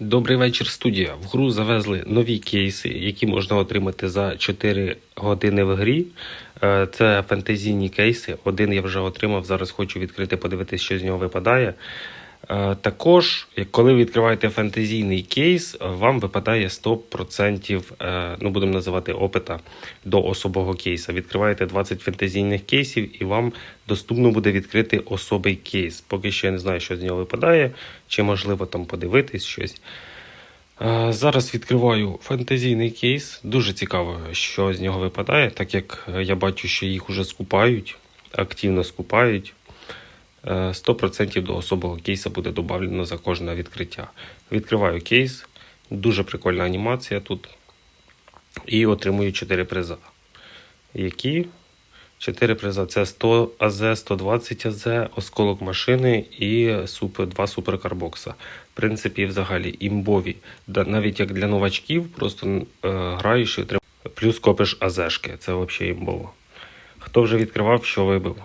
Добрий вечір, студія. В гру завезли нові кейси, які можна отримати за 4 години в грі. Е, Це фентезійні кейси. Один я вже отримав. Зараз хочу відкрити, подивитися, що з нього випадає. Е, Також, коли ви відкриваєте фентезійний кейс, е, вам випадає 100%, е, ну будемо називати опита до особого кейса. Відкриваєте 20 фентезійних кейсів, і вам доступно буде відкрити особий кейс. Поки що я не знаю, що з нього випадає, чи можливо там подивитись щось. Зараз відкриваю фантазійний кейс. Дуже цікаво, що з нього випадає, так як я бачу, що їх уже скупають, активно скупають. Е, 100% до особого кейса буде додано за кожне відкриття. Відкриваю кейс, дуже прикольна анімація тут. І отримую 4 приза. Які? 4 приза це 100 АЗ, 120 АЗ, осколок машини і супер, 2 суперкарбокса. В принципі, взагалі імбові. Навіть як для новачків, просто е, граєш і отримуєш. Плюс копиш АЗшки. Це взагалі імбово. Хто вже відкривав, що вибив?